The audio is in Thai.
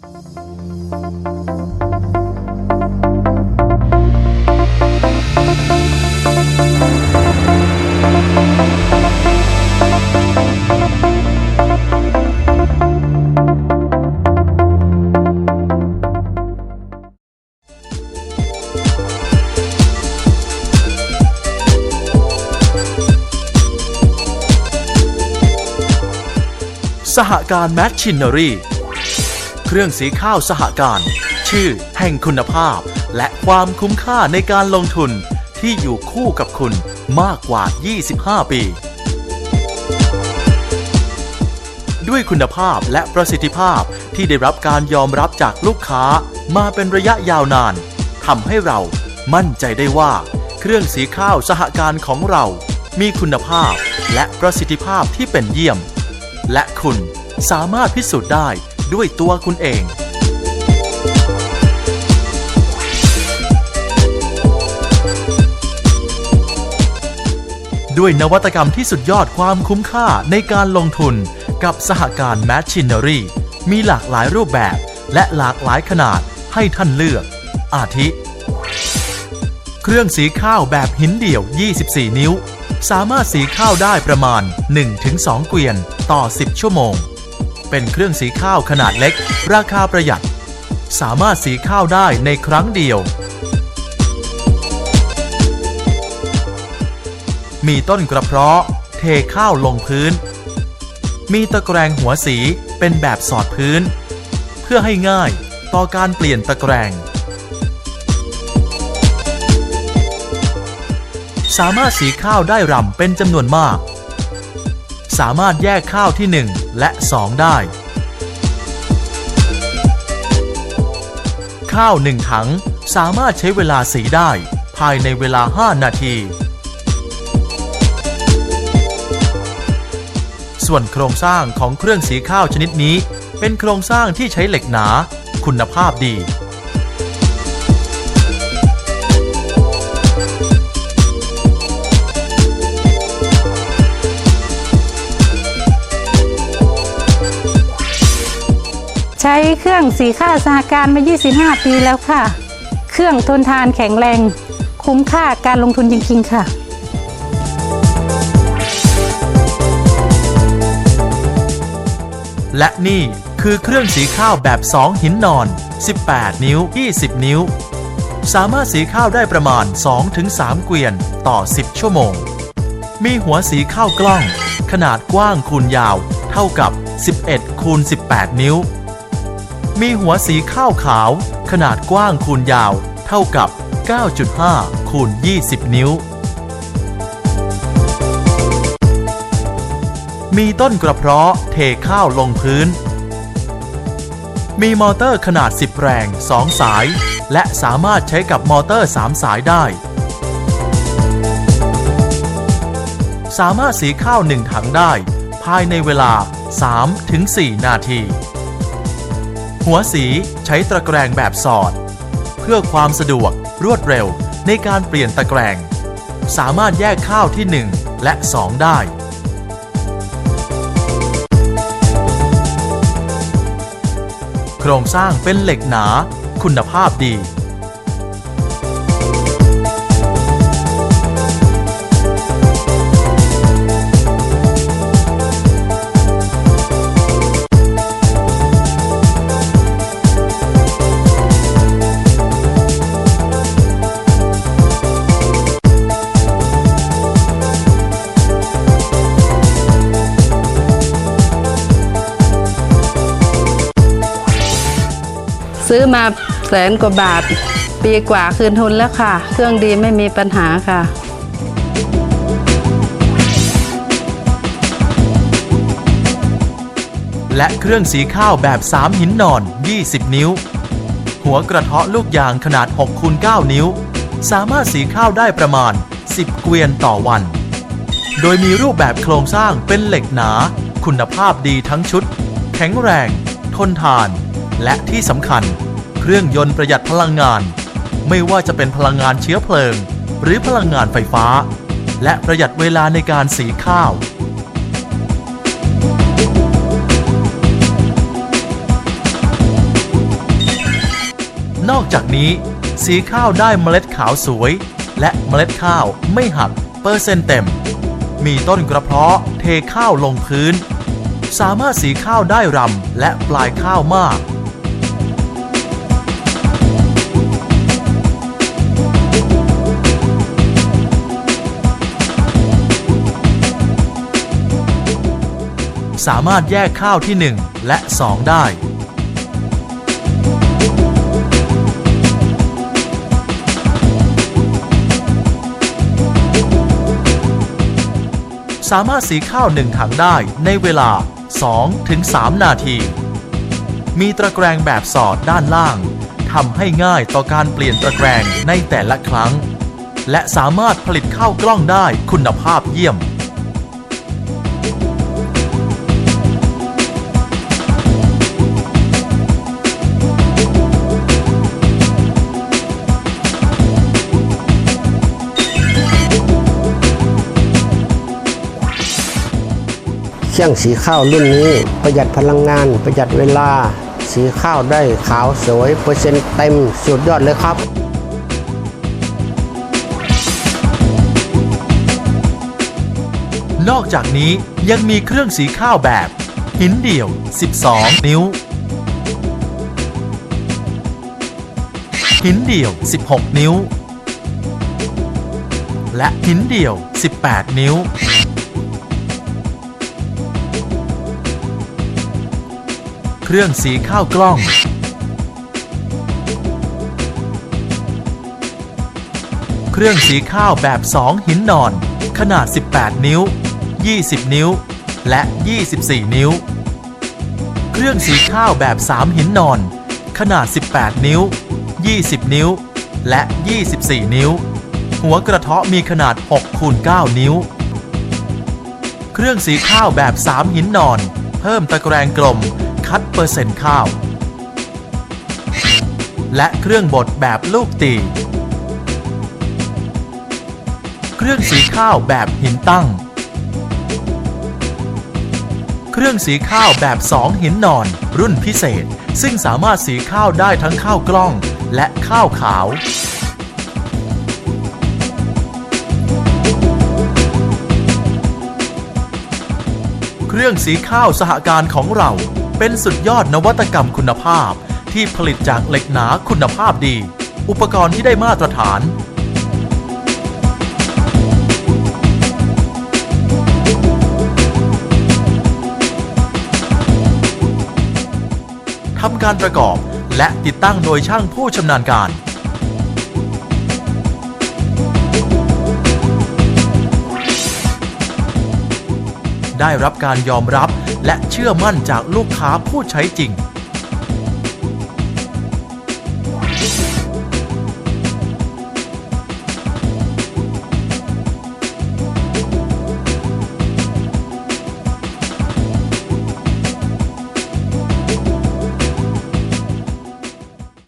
สหการแมชชินเนอรี่ เครื่องสีข้าวสหการ ชื่อแห่งคุณภาพ และความคุ้มค่าในการลงทุนที่อยู่คู่กับคุณมากกว่า 25 ปี ด้วยคุณภาพและประสิทธิภาพที่ได้รับการยอมรับจากลูกค้ามาเป็นระยะยาวนานทำให้เรามั่นใจได้ว่า เครื่องสีข้าวสหการของเรา มีคุณภาพและประสิทธิภาพที่เป็นเยี่ยม และคุณสามารถพิสูจน์ได้ ด้วยตัวคุณเองด้วยนวัตกรรมที่สุดยอดความคุ้มค่าในการลงทุนกับสหการแมชชินเนอรี่มีหลากหลายรูปแบบและหลากหลายขนาดให้ท่านเลือก อาทิ เครื่องสีข้าวแบบหินเดี่ยว 24 นิ้ว สามารถสีข้าวได้ประมาณ 1-2 เกวียนต่อ 10 ชั่วโมง เป็นเครื่องสีข้าวขนาดเล็ก ราคาประหยัด สามารถสีข้าวได้ในครั้งเดียว มีต้นกระเพาะ เทข้าวลงพื้น มีตะแกรงหัวสีเป็นแบบสอดพื้น เพื่อให้ง่ายต่อการเปลี่ยนตะแกรงสามารถสีข้าวได้รำเป็นจำนวนมาก สามารถแยกข้าวที่ 1 และ 2 ได้ ข้าว 1 ถังสามารถใช้เวลาสีได้ ภายในเวลา 5 นาที ส่วนโครงสร้างของเครื่องสีข้าวชนิดนี้ เป็นโครงสร้างที่ใช้เหล็กหนา คุณภาพดี ใช้เครื่องสีข้าวสหการมา 25 ปีแล้วค่ะ เครื่องทนทานแข็งแรง คุ้มค่าการลงทุนจริงๆค่ะ และนี่คือเครื่องสีข้าวแบบ 2 หินนอน 18 นิ้ว 20 นิ้ว สามารถสีข้าวได้ประมาณ 2-3 เกวียนต่อ 10 ชั่วโมง มีหัวสีข้าวกล้อง ขนาดกว้างคูณยาว เท่ากับ 11คูณ18 นิ้ว มีหัวสีข้าวขาว ขนาดกว้างคูณยาว เท่ากับ 9.5 คูณ 20 นิ้ว มีต้นกระเพาะเทข้าวลงพื้น มีมอเตอร์ขนาด 10 แรง 2 สาย และสามารถใช้กับมอเตอร์ 3 สายได้ สามารถสีข้าว 1 ถังได้ ภายในเวลา 3-4 นาที หัวสีใช้ตะแกรงแบบสอด เพื่อความสะดวกรวดเร็วในการเปลี่ยนตะแกรง สามารถแยกข้าวที่ 1 และ 2 ได้ โครงสร้างเป็นเหล็กหนา คุณภาพดี ซื้อมาแสนกว่าบาท ปีกว่าคืนทุนแล้วค่ะ เครื่องดีไม่มีปัญหาค่ะและเครื่องสีข้าวแบบ 3 หินนอน 20 นิ้ว หัวกระเทาะลูกยางขนาด6คูณ9นิ้ว สามารถสีข้าวได้ประมาณ 10 เกวียนต่อวัน โดยมีรูปแบบโครงสร้างเป็นเหล็กหนา คุณภาพดีทั้งชุด แข็งแรง ทนทาน และที่สำคัญ เครื่องยนต์ประหยัดพลังงาน ไม่ว่าจะเป็นพลังงานเชื้อเพลิง หรือพลังงานไฟฟ้า และประหยัดเวลาในการสีข้าว นอกจากนี้ สีข้าวได้เมล็ดขาวสวย และเมล็ดข้าวไม่หักเปอร์เซ็นต์เต็ม มีต้นกระเพาะเทข้าวลงพื้น สามารถสีข้าวได้รำและปลายข้าวมาก สามารถแยกข้าวที่ 1 และ 2 ได้ สามารถสีข้าวหนึ่งถังได้ในเวลา 2-3 นาที มีตะแกรงแบบสอดด้านล่างทำให้ง่ายต่อการเปลี่ยนตะแกรงในแต่ละครั้ง และสามารถผลิตข้าวกล้องได้คุณภาพเยี่ยม เครื่องสีข้าวรุ่นนี้ประหยัดพลังงาน ประหยัดเวลา สีข้าวได้ขาวสวยเปอร์เซ็นต์เต็มสุดยอดเลยครับนอกจากนี้ยังมีเครื่องสีข้าวแบบ หินเดี่ยว 12 นิ้ว หินเดี่ยว 16 นิ้ว และหินเดี่ยว 18 นิ้ว เครื่องสีข้าวกล้อง เครื่องสีข้าวแบบ 2 หินนอน ขนาด 18 นิ้ว 20 นิ้ว และ 24 นิ้ว เครื่องสีข้าวแบบ 3 หินนอน ขนาด 18 นิ้ว 20 นิ้ว และ 24 นิ้ว หัวกระเทาะมีขนาด6คูณ9นิ้ว เครื่องสีข้าวแบบ 3 หินนอน เพิ่มตะแกรงกลม คัดเปอร์เซ็นต์ข้าว และเครื่องบดแบบลูกตี เครื่องสีข้าวแบบหินตั้ง เครื่องสีข้าวแบบ 2 หินนอน รุ่นพิเศษ ซึ่งสามารถสีข้าวได้ทั้งข้าวกล้องและข้าวขาวเครื่องสีข้าวสหการของเรา เป็นสุดยอดนวัตกรรมคุณภาพ ที่ผลิตจากเหล็กหนาคุณภาพดี อุปกรณ์ที่ได้มาตรฐาน ทำการประกอบและติดตั้งโดยช่างผู้ชำนาญการ ได้รับการยอมรับ และเชื่อมั่นจากลูกค้าผู้ใช้จริง